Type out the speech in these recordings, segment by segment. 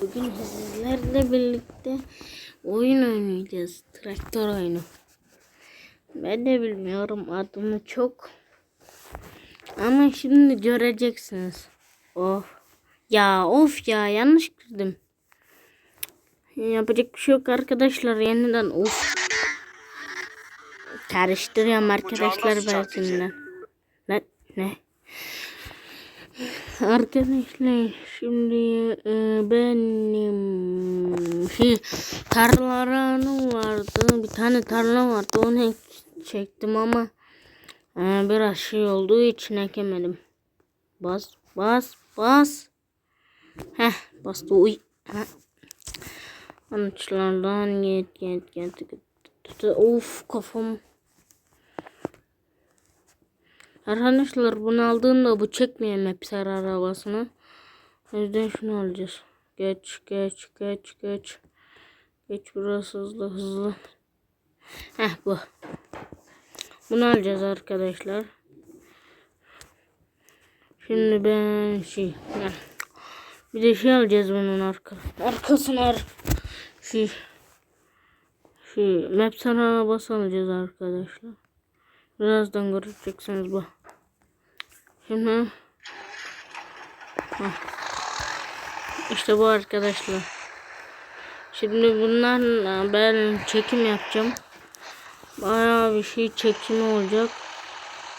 Bugün sizlerle birlikte oyun oynayacağız. Traktör oyunu. Ben de bilmiyorum adını çok. Ama şimdi göreceksiniz. Of. Ya of ya yanlış girdim. Yapacak bir şey yok arkadaşlar. Yeniden of. Karıştırıyorum arkadaşlar ben şimdi. Ne? Ne? Arkadaşlar şimdi e, benim şey tarlaranım vardı. Bir tane tarla vardı. Onu ek- çektim ama e, biraz şey olduğu için ekemedim. Bas bas bas. Heh bastı uy. Anıçlardan git git git git. Of kafam. Arkadaşlar bunu aldığımda bu çekmiyor Mapser arabasını. O yüzden şunu alacağız. Geç geç geç geç. Geç biraz hızlı hızlı. Heh bu. Bunu alacağız arkadaşlar. Şimdi ben şey heh. bir de şey alacağız bunun arka arkasına ar- şey şey Mapser arabası alacağız arkadaşlar. Birazdan göreceksiniz bu. Şimdi işte bu arkadaşlar. Şimdi bunlarla ben çekim yapacağım. Bayağı bir şey çekimi olacak.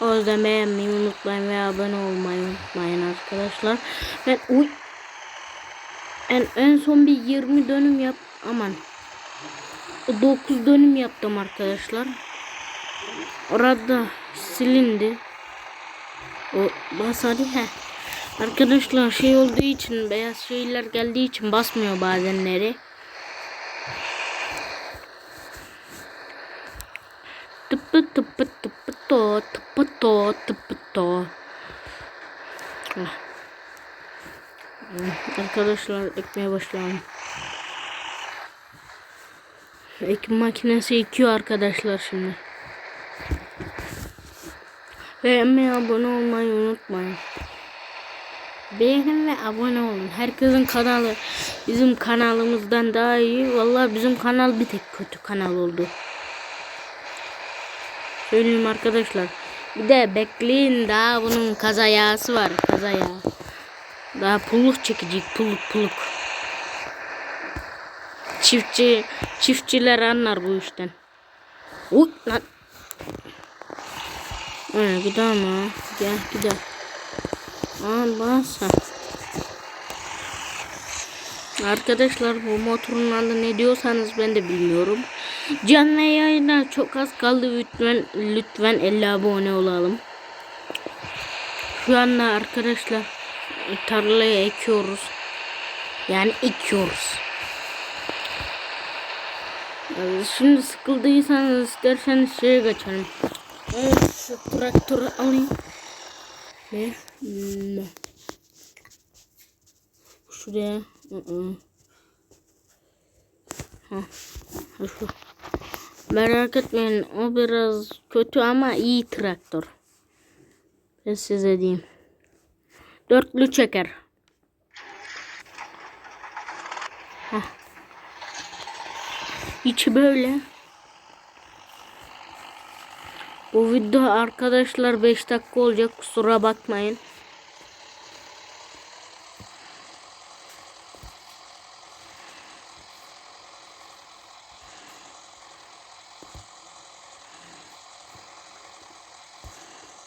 O yüzden beğenmeyi unutmayın ve abone olmayı unutmayın arkadaşlar. Ben uy en, en son bir 20 dönüm yap aman 9 dönüm yaptım arkadaşlar. Orada silindi. O bas hadi he. Arkadaşlar şey olduğu için beyaz şeyler geldiği için basmıyor bazenleri. Tıpı tıpı tıpı to tıpı to tıpı to. Ah. Hmm, Arkadaşlar ekmeye başlayalım. Ekim makinesi ekiyor arkadaşlar şimdi. Beğenmeyi abone olmayı unutmayın. Beğenin ve abone olun. Herkesin kanalı bizim kanalımızdan daha iyi. Vallahi bizim kanal bir tek kötü kanal oldu. Söyleyeyim arkadaşlar. Bir de bekleyin daha bunun kaza yağısı var. Kaza yağı. Daha puluk çekecek. Puluk puluk. Çiftçi çiftçiler anlar bu işten. Uy lan. Ha, gidelim ha. Gel gidelim. Aa bas. ha. Arkadaşlar bu motorun adı ne diyorsanız ben de bilmiyorum. Canlı yayına çok az kaldı lütfen lütfen 50 abone olalım. Şu anda arkadaşlar tarlaya ekiyoruz. Yani ekiyoruz. Ee, Şimdi sıkıldıysanız isterseniz şeye geçelim. Evet, şu traktörü alayım. Ve şuraya. Hah, şu. Merak etmeyin o biraz kötü ama iyi traktör. Ben size diyeyim. Dörtlü çeker. Hah. İçi böyle. Bu video arkadaşlar 5 dakika olacak kusura bakmayın.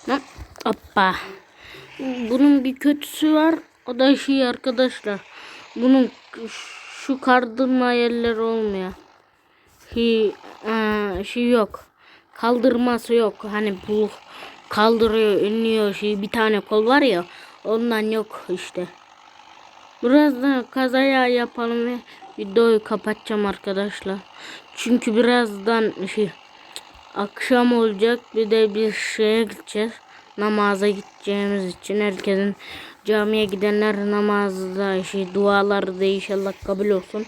Hop, Hoppa. Bunun bir kötüsü var. O da şey arkadaşlar. Bunun şu kardırma yerleri olmuyor. Şey, şey yok. Kaldırması yok. Hani bu kaldırıyor, iniyor şey bir tane kol var ya. Ondan yok işte. Biraz da kazaya yapalım ve videoyu kapatacağım arkadaşlar. Çünkü birazdan şey akşam olacak bir de bir şeye gideceğiz. Namaza gideceğimiz için herkesin camiye gidenler namazda şey duaları da inşallah kabul olsun.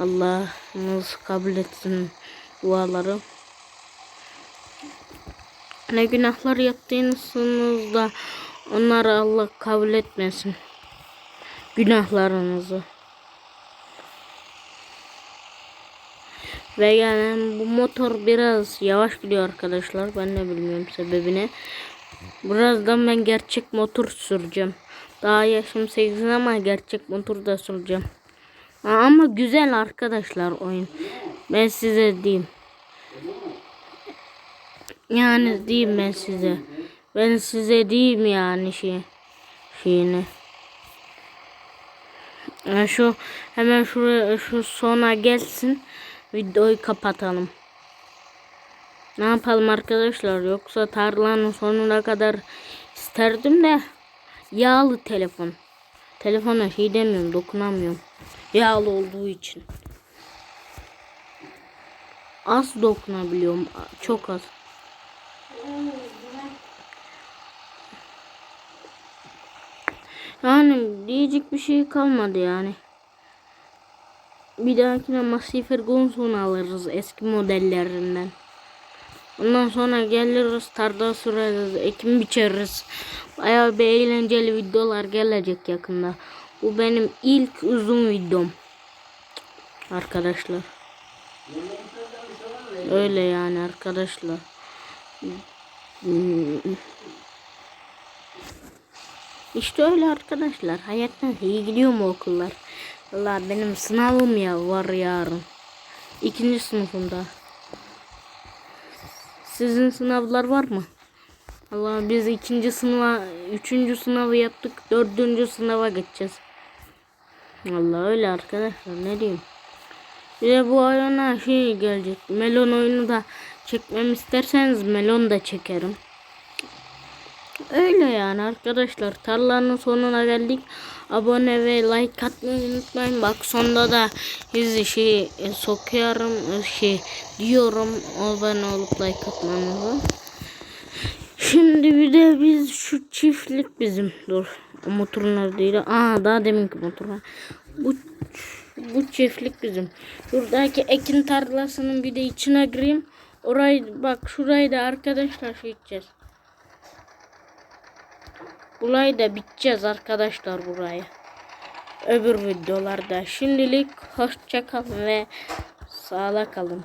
Allah'ımız kabul etsin duaları. Ne günahlar yaptığınızda onları Allah kabul etmesin. günahlarınızı. Ve yani bu motor biraz yavaş gidiyor arkadaşlar. Ben de bilmiyorum sebebini. Birazdan ben gerçek motor süreceğim. Daha yaşım 8 ama gerçek motor da süreceğim. Ama güzel arkadaşlar oyun. Ben size diyeyim. Yani diyeyim ben size. Ben size diyeyim yani şey şeyini. Ya şu hemen şuraya şu sona gelsin. Videoyu kapatalım. Ne yapalım arkadaşlar yoksa tarlanın sonuna kadar isterdim de yağlı telefon. Telefona şey demiyorum dokunamıyorum. Yağlı olduğu için. Az dokunabiliyorum. Çok az. Yani diyecek bir şey kalmadı yani. Bir dahakine Massey Ferguson'u alırız eski modellerinden. Ondan sonra geliriz tarla süreriz, ekim biçeriz. Bayağı bir eğlenceli videolar gelecek yakında. Bu benim ilk uzun videom. Arkadaşlar. Öyle yani arkadaşlar. İşte öyle arkadaşlar. Hayattan iyi gidiyor mu okullar? Valla benim sınavım ya var yarın. İkinci sınıfımda. Sizin sınavlar var mı? Allah biz ikinci sınava, üçüncü sınavı yaptık. Dördüncü sınava geçeceğiz. Allah öyle arkadaşlar ne diyeyim. Bir de bu oyuna şey gelecek. Melon oyunu da çekmem isterseniz melon da çekerim. Öyle yani arkadaşlar tarlanın sonuna geldik. Abone ve like atmayı unutmayın. Bak sonda da yüzü şey e, sokuyorum e, şey diyorum abone olup like atmanızı. Şimdi bir de biz şu çiftlik bizim dur o motor neredeydi? Aa daha deminki motor. Bu bu çiftlik bizim. Şuradaki ekin tarlasının bir de içine gireyim. Orayı bak şurayı da arkadaşlar şey edeceğiz. Burayı da biteceğiz arkadaşlar burayı. Öbür videolarda. Şimdilik hoşça kalın ve sağla kalın.